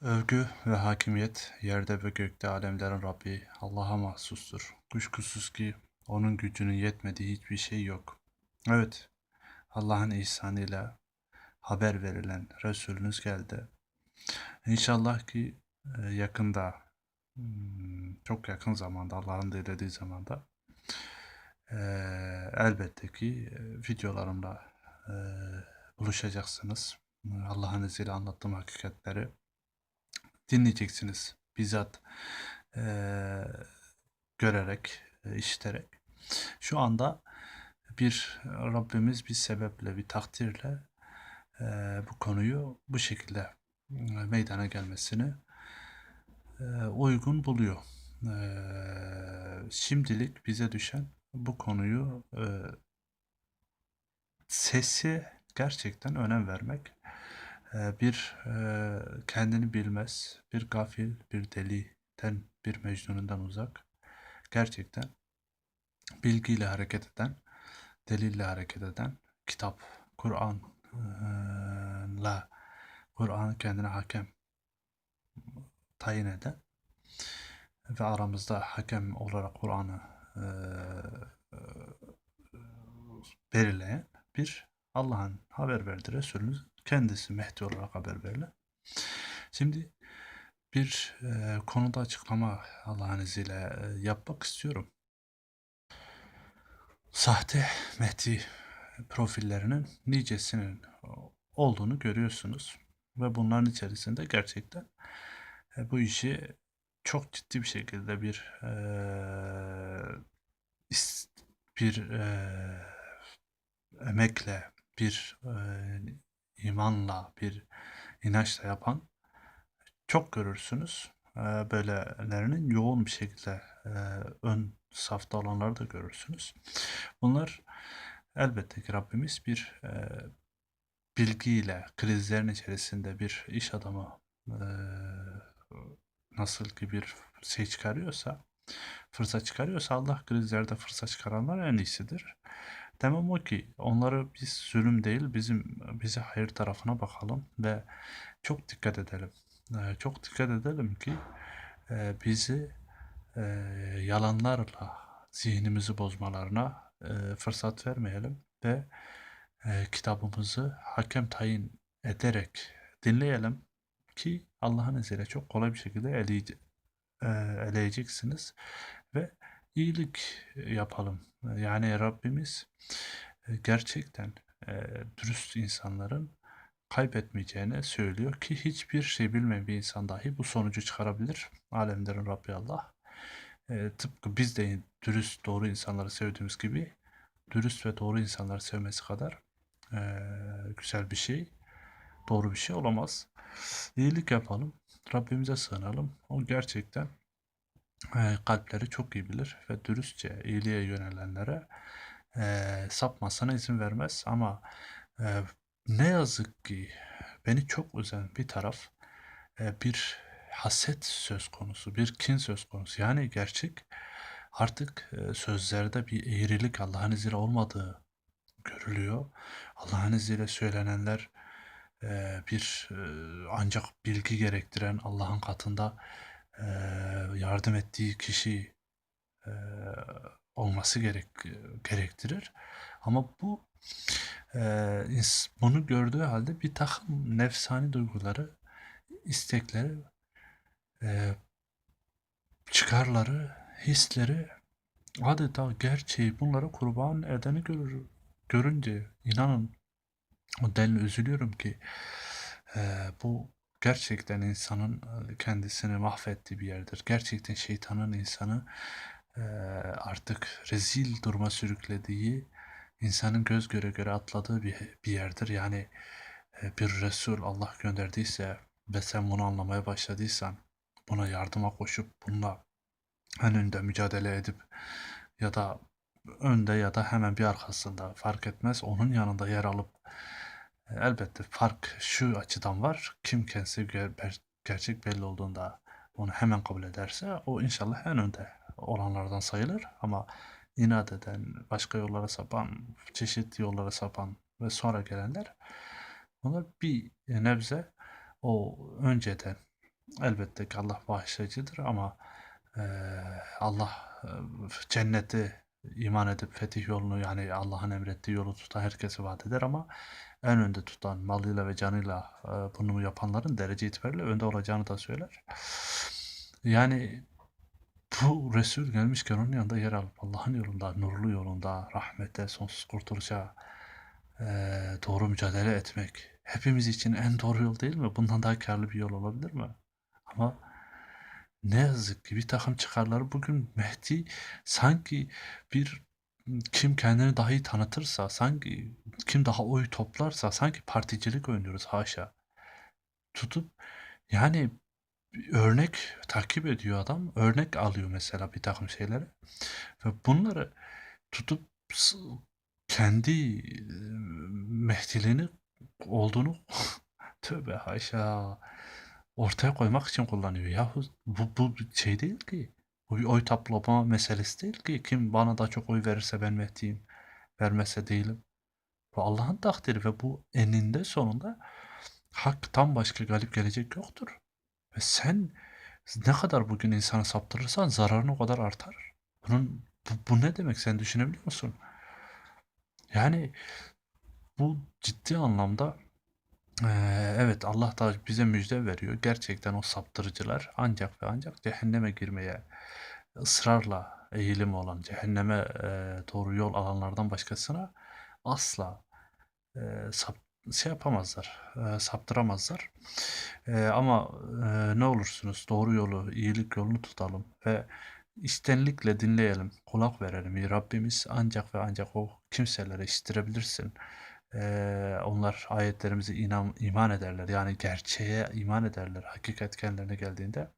Övgü ve hakimiyet yerde ve gökte alemlerin Rabbi Allah'a mahsustur. Kuşkusuz ki onun gücünün yetmediği hiçbir şey yok. Evet, Allah'ın ihsanıyla haber verilen Resulünüz geldi. İnşallah ki e, yakında, hmm, çok yakın zamanda, Allah'ın dilediği zamanda e, elbette ki e, videolarımla buluşacaksınız. Allah'ın izniyle anlattığım hakikatleri dinleyeceksiniz. Bizzat eee, görerek, e, işiterek. Şu anda bir Rabbimiz bir sebeple, bir takdirle eee, bu konuyu bu şekilde e, meydana gelmesini e, uygun buluyor. Eee, şimdilik bize düşen bu konuyu e, sesi gerçekten önem vermek. Eee, bir eee, kendini bilmez, bir gafil, bir deliden, bir mecnunundan uzak, gerçekten bilgiyle hareket eden, delille hareket eden, kitap, Kur'an'la, Kur'an kendine hakem tayin eden ve aramızda hakem olarak Kur'an'ı eee, belirleyen bir Allah'ın haber verdiği Resulünün kendisi Mehdi olarak haber verilen. Şimdi bir e, konuda açıklama Allah'ın izniyle e, yapmak istiyorum. Sahte Mehdi profillerinin nicesinin olduğunu görüyorsunuz. Ve bunların içerisinde gerçekten e, bu işi çok ciddi bir şekilde bir e, bir e, emekle, bir e, imanla, bir inançla yapan çok görürsünüz. E, böylelerinin yoğun bir şekilde e, ön safta olanları da görürsünüz. Bunlar elbette ki Rabbimiz bir e, bilgiyle krizlerin içerisinde bir iş adamı e, nasıl ki bir şey çıkarıyorsa, fırsat çıkarıyorsa Allah krizlerde fırsat çıkaranlar en iyisidir. Demem o ki onları biz zulüm değil bizim bize hayır tarafına bakalım ve çok dikkat edelim. Ee, çok dikkat edelim ki e, bizi e, yalanlarla zihnimizi bozmalarına e, fırsat vermeyelim ve e, kitabımızı hakem tayin ederek dinleyelim ki Allah'ın izniyle çok kolay bir şekilde e, eleyeceksiniz iyilik yapalım. Yani Rabbimiz e, gerçekten e, dürüst insanların kaybetmeyeceğini söylüyor ki hiçbir şey bilmeyen bir insan dahi bu sonucu çıkarabilir. Alemlerin Rabbi Allah. E, tıpkı biz de dürüst doğru insanları sevdiğimiz gibi dürüst ve doğru insanları sevmesi kadar e, güzel bir şey, doğru bir şey olamaz. İyilik yapalım, Rabbimize sığınalım. O gerçekten e, kalpleri çok iyi bilir ve dürüstçe iyiliğe yönelenlere e, sapmasına izin vermez. Ama e, ne yazık ki beni çok üzen bir taraf e, bir haset söz konusu, bir kin söz konusu. Yani gerçek artık e, sözlerde bir eğrilik Allah'ın izniyle olmadığı görülüyor. Allah'ın izniyle söylenenler e, bir e, ancak bilgi gerektiren Allah'ın katında yardım ettiği kişi olması gerek gerektirir. Ama bu bunu gördüğü halde bir takım nefsani duyguları, istekleri, çıkarları, hisleri adeta gerçeği bunları kurban edeni görür, görünce inanın o denli üzülüyorum ki e, bu gerçekten insanın e, kendisini mahvettiği bir yerdir. Gerçekten şeytanın insanı e, artık rezil duruma sürüklediği, insanın göz göre göre atladığı bir, bir yerdir. Yani e, bir Resul Allah gönderdiyse ve sen bunu anlamaya başladıysan, buna yardıma koşup bununla en önde mücadele edip ya da önde ya da hemen bir arkasında fark etmez onun yanında yer alıp elbette fark şu açıdan var. Kim kendisi ger- gerçek belli olduğunda onu hemen kabul ederse o inşallah en önde olanlardan sayılır ama inat eden, başka yollara sapan, çeşitli yollara sapan ve sonra gelenler bunlar bir nebze o önceden elbette ki Allah bağışlayıcıdır ama eee, Allah eee, cenneti iman edip fetih yolunu yani Allah'ın emrettiği yolu tutan herkese vaat eder ama en önde tutan malıyla ve canıyla eee, bunu yapanların derece itibariyle önde olacağını da söyler. Yani bu Resul gelmişken onun yanında yer alıp Allah'ın yolunda, nurlu yolunda, rahmete, sonsuz kurtuluşa eee, doğru mücadele etmek hepimiz için en doğru yol değil mi? Bundan daha karlı bir yol olabilir mi? Ama ne yazık ki bir takım çıkarları bugün Mehdi sanki bir kim kendini daha iyi tanıtırsa, sanki kim daha oy toplarsa, sanki particilik oynuyoruz haşa. Tutup yani örnek takip ediyor adam, örnek alıyor mesela bir takım şeyleri ve bunları tutup kendi Mehdiliğini olduğunu tövbe haşa ortaya koymak için kullanıyor. Yahu bu, bu şey değil ki. Bir oy toplama meselesi değil ki. Kim bana daha çok oy verirse ben Mehdi'yim. Vermezse değilim. Bu Allah'ın takdiri ve bu eninde sonunda haktan başka galip gelecek yoktur. Ve sen ne kadar bugün insanı saptırırsan zararın o kadar artar. Bunun bu, bu ne demek sen düşünebiliyor musun? Yani bu ciddi anlamda evet Allah da bize müjde veriyor. Gerçekten o saptırıcılar ancak ve ancak cehenneme girmeye ısrarla eğilim olan, cehenneme eee, doğru yol alanlardan başkasına asla eee, sap, şey yapamazlar, eee, saptıramazlar. Eee, ama eee, ne olursunuz doğru yolu, iyilik yolunu tutalım ve içtenlikle dinleyelim, kulak verelim. Rabbimiz ancak ve ancak o kimselere işitirebilirsin. Eee, onlar ayetlerimize inan, iman ederler. Yani gerçeğe iman ederler. Hakikat kendilerine geldiğinde.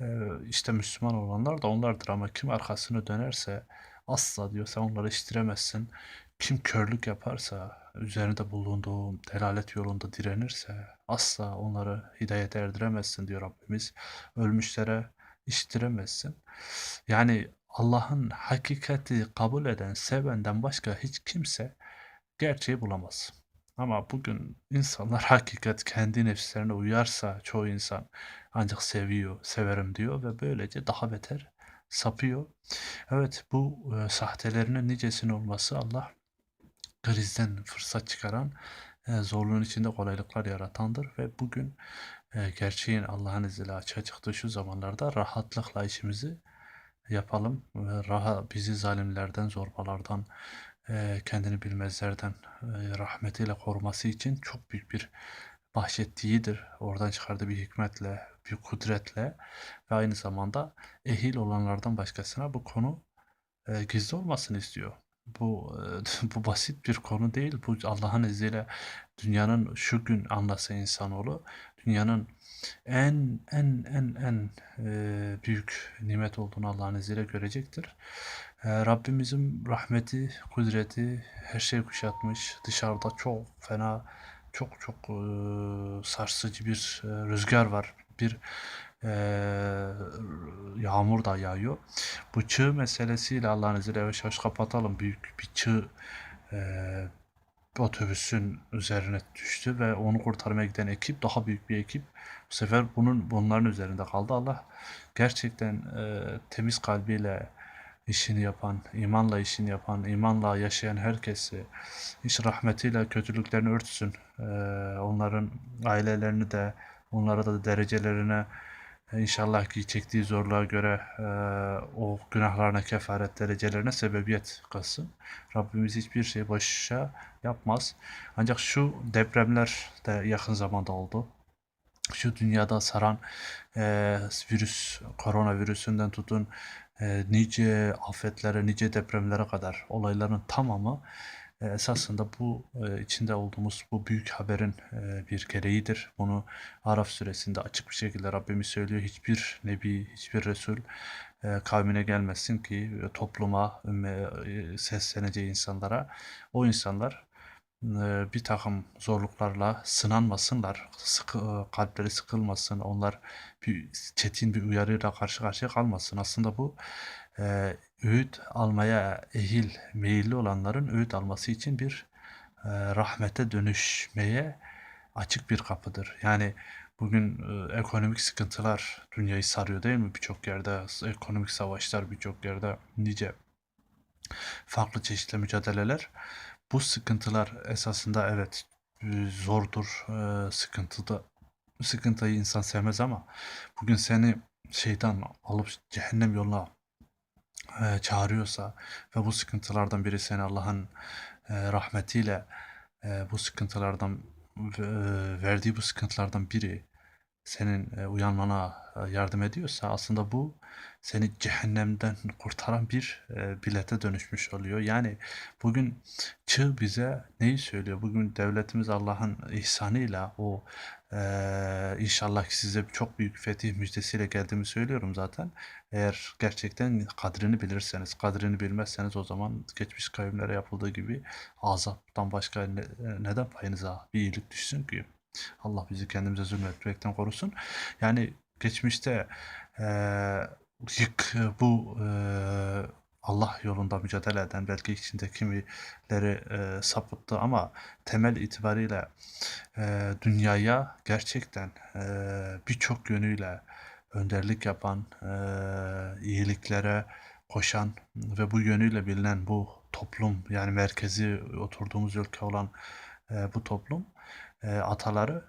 Eee, işte Müslüman olanlar da onlardır ama kim arkasını dönerse asla diyor sen onları işitiremezsin. Kim körlük yaparsa, üzerinde bulunduğu delalet yolunda direnirse asla onları hidayete erdiremezsin diyor Rabbimiz. Ölmüşlere işitiremezsin. Yani Allah'ın hakikati kabul eden, sevenden başka hiç kimse gerçeği bulamaz. Ama bugün insanlar hakikat kendi nefislerine uyarsa çoğu insan ancak seviyor, severim diyor ve böylece daha beter sapıyor. Evet bu e, sahtelerinin nicesinin olması Allah krizden fırsat çıkaran, e, zorluğun içinde kolaylıklar yaratandır ve bugün e, gerçeğin Allah'ın izniyle açığa çıktığı şu zamanlarda rahatlıkla işimizi yapalım raha bizi zalimlerden, zorbalardan, kendini bilmezlerden rahmetiyle koruması için çok büyük bir bahşettiğidir. Oradan çıkardığı bir hikmetle, bir kudretle ve aynı zamanda ehil olanlardan başkasına bu konu gizli olmasını istiyor. Bu bu basit bir konu değil. Bu Allah'ın izniyle dünyanın şu gün anlasa insanoğlu dünyanın en en en en e, büyük nimet olduğunu Allah'ın izniyle görecektir. E, Rabbimizin rahmeti, kudreti her şeyi kuşatmış. Dışarıda çok fena, çok çok e, sarsıcı bir e, rüzgar var. Bir e, yağmur da yağıyor. Bu çığ meselesiyle Allah'ın izniyle yavaş yavaş kapatalım. Büyük bir çığ e, otobüsün üzerine düştü ve onu kurtarmaya giden ekip daha büyük bir ekip. Bu sefer bunun bunların üzerinde kaldı. Allah gerçekten e, temiz kalbiyle işini yapan, imanla işini yapan, imanla yaşayan herkesi iş rahmetiyle kötülüklerini örtsün. E, onların ailelerini de, onlara da derecelerine İnşallah ki çektiği zorluğa göre e, o günahlarına kefaret derecelerine sebebiyet kılsın. Rabbimiz hiçbir şey başa yapmaz. Ancak şu depremler de yakın zamanda oldu. Şu dünyada saran e, virüs, koronavirüsünden tutun e, nice afetlere, nice depremlere kadar olayların tamamı e, esasında bu e, içinde olduğumuz bu büyük haberin e, bir gereğidir. Bunu Araf suresinde açık bir şekilde Rabbimiz söylüyor. Hiçbir nebi, hiçbir resul e, kavmine gelmesin ki topluma, ümme, e, sesleneceği insanlara. O insanlar bir takım zorluklarla sınanmasınlar, sıkı, e, kalpleri sıkılmasın, onlar bir çetin bir uyarıyla karşı karşıya kalmasın. Aslında bu e, öğüt almaya ehil, meyilli olanların öğüt alması için bir e, rahmete dönüşmeye açık bir kapıdır. Yani Bugün, eee, ekonomik sıkıntılar dünyayı sarıyor değil mi? Birçok yerde ekonomik savaşlar, birçok yerde nice farklı çeşitli mücadeleler. Bu sıkıntılar esasında evet, eee, zordur, eee, sıkıntıda sıkıntıyı insan sevmez ama bugün seni şeytan alıp cehennem yoluna, eee, çağırıyorsa ve bu sıkıntılardan biri seni Allah'ın, rahmetiyle, bu sıkıntılardan verdiği bu sıkıntılardan biri senin, eee, uyanmana, eee, yardım ediyorsa aslında bu seni cehennemden kurtaran bir, eee, bilete dönüşmüş oluyor. Yani bugün çığ bize neyi söylüyor? Bugün devletimiz Allah'ın ihsanıyla o, eee, inşallah size çok büyük fetih müjdesiyle geldiğimi söylüyorum zaten. Eğer gerçekten kadrini bilirseniz, kadrini bilmezseniz o zaman geçmiş kavimlere yapıldığı gibi azaptan başka ne neden payınıza bir iyilik düşsün ki? Allah bizi kendimize zulmetmekten korusun. Yani geçmişte, eee, yık bu, eee, Allah yolunda mücadele eden belki içinde kimileri, eee, sapıttı ama temel itibariyle, eee, dünyaya gerçekten, eee, birçok yönüyle önderlik yapan, eee, iyiliklere koşan ve bu yönüyle bilinen bu toplum, yani merkezi oturduğumuz ülke olan, eee, bu toplum, ataları,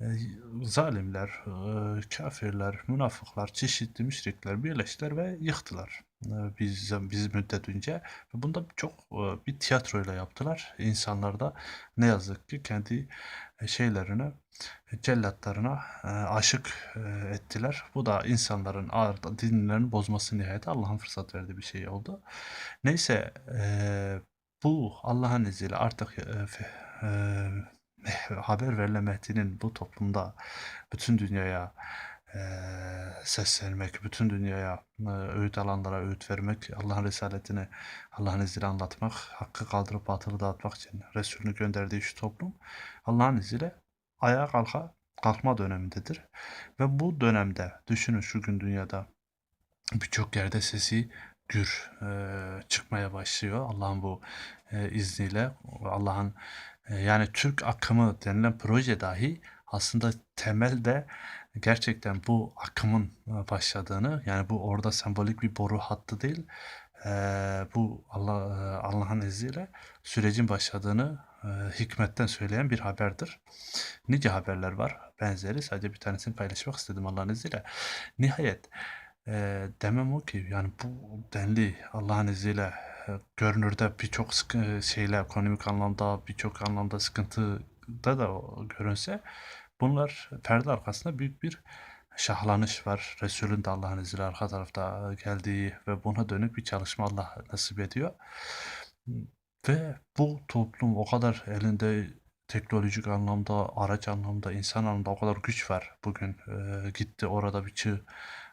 eee, zalimler, eee, kâfirler, münafıklar, çeşitli müşrikler birleştiler ve yıktılar, biz biz müddetçe ve bunu da çok, bir tiyatroyla yaptılar. İnsanlar da ne yazık ki kendi, şeylerine, cellatlarına, aşık, ettiler. Bu da insanların dinlerini bozması nihayetinde Allah'ın fırsat verdiği bir şey oldu. Neyse, bu Allah'ın izniyle artık, meh haber verilen Mehdi'nin bu toplumda bütün dünyaya, eee, seslenmek, bütün dünyaya, eee, öğüt alanlara öğüt vermek, Allah'ın risaletini Allah'ın izniyle anlatmak, hakkı kaldırıp batılı dağıtmak için Resulünü gönderdiği şu toplum Allah'ın izniyle ayağa kalka kalkma dönemindedir ve bu dönemde düşünün şu gün dünyada birçok yerde sesi gür, eee, çıkmaya başlıyor Allah'ın bu, eee, izniyle. Allah'ın, yani Türk akımı denilen proje dahi aslında temelde gerçekten bu akımın, eee, başladığını, yani bu orada sembolik bir boru hattı değil, eee, bu Allah Allah'ın izniyle sürecin başladığını, hikmetten söyleyen bir haberdir. Nice haberler var benzeri. Sadece bir tanesini paylaşmak istedim Allah'ın izniyle. Nihayet, demem o ki yani bu denli Allah'ın izniyle, görünürde birçok şeyler ekonomik anlamda, birçok anlamda sıkıntıda da görünse bunlar perde arkasında büyük bir şahlanış var. Resul'ün de Allah'ın izniyle arka tarafta, geldiği ve buna dönük bir çalışma Allah nasip ediyor. Ve bu toplum o kadar elinde teknolojik anlamda, araç anlamda, insan anlamda o kadar güç var bugün. Eee, gitti orada bir çığ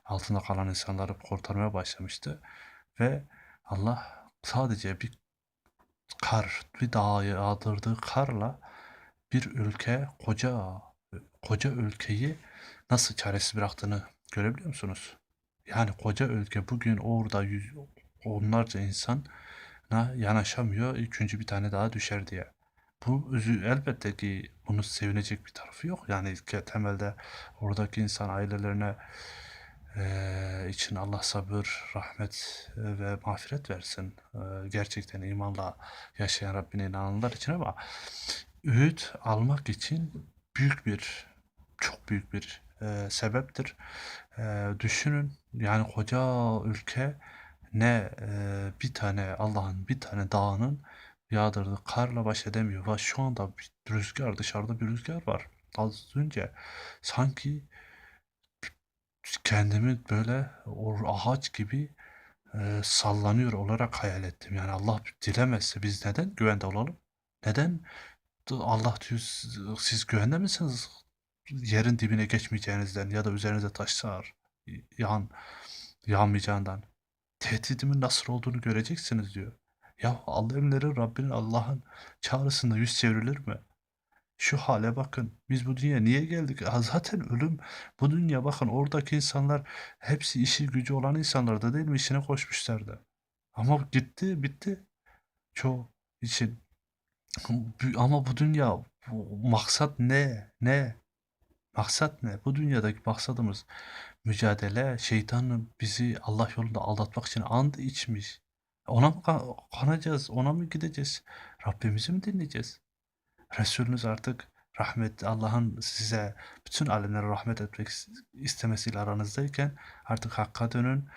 altında kalan insanları kurtarmaya başlamıştı ve Allah sadece bir kar, bir dağa yağdırdığı karla bir ülke, koca koca ülkeyi nasıl çaresiz bıraktığını görebiliyor musunuz? Yani koca ülke bugün orada yüz onlarca insana yanaşamıyor, 3'üncü bir tane daha düşer diye. Bu üzü elbette ki bunun sevinecek bir tarafı yok. Yani temelde oradaki insan ailelerine, eee, için Allah sabır, rahmet, ve mağfiret versin. Eee, gerçekten imanla yaşayan Rabbine inananlar için ama öğüt almak için büyük bir, çok büyük bir, eee, sebeptir. Eee, düşünün yani koca ülke ne, eee, bir tane Allah'ın bir tane dağının yağdırdığı karla baş edemiyor ve şu anda bir rüzgâr, dışarıda bir rüzgâr var. Az önce sanki kendimi böyle o ağaç gibi, eee, sallanıyor olarak hayal ettim. Yani Allah dilemezse biz neden güvende olalım? Neden Allah diyor siz güvende misiniz yerin dibine geçmeyeceğinizden ya da üzerinize taş yağar yağan yağmayacağından? Tehdidimin nasıl olduğunu göreceksiniz diyor. Ya alemlerin Rabbinin Allah'ın çağrısında yüz çevrilir mi? Şu hâle bakın. Biz bu dünyaya niye geldik? Ha, zaten ölüm bu dünya bakın oradaki insanlar hepsi işi gücü olan insanlardı değil mi? İşine koşmuşlardı. Ama gitti, bitti çoğu için. Ama bu dünya bu maksat ne? Ne? Maksat ne? Bu dünyadaki maksadımız mücadele, şeytanın bizi Allah yolunda aldatmak için ant içmiş. Ona mı ka kanacağız, ona mı gideceğiz? Rabbimizi mi dinleyeceğiz? Resulünüz artık rahmet Allah'ın size bütün alemlere rahmet etmek is istemesiyle aranızdayken artık hakka dönün.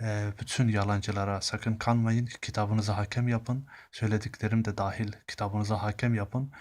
Eee, bütün yalancılara sakın kanmayın. Kitabınıza hakem yapın. Söylediklerim de dâhil kitabınıza hakem yapın.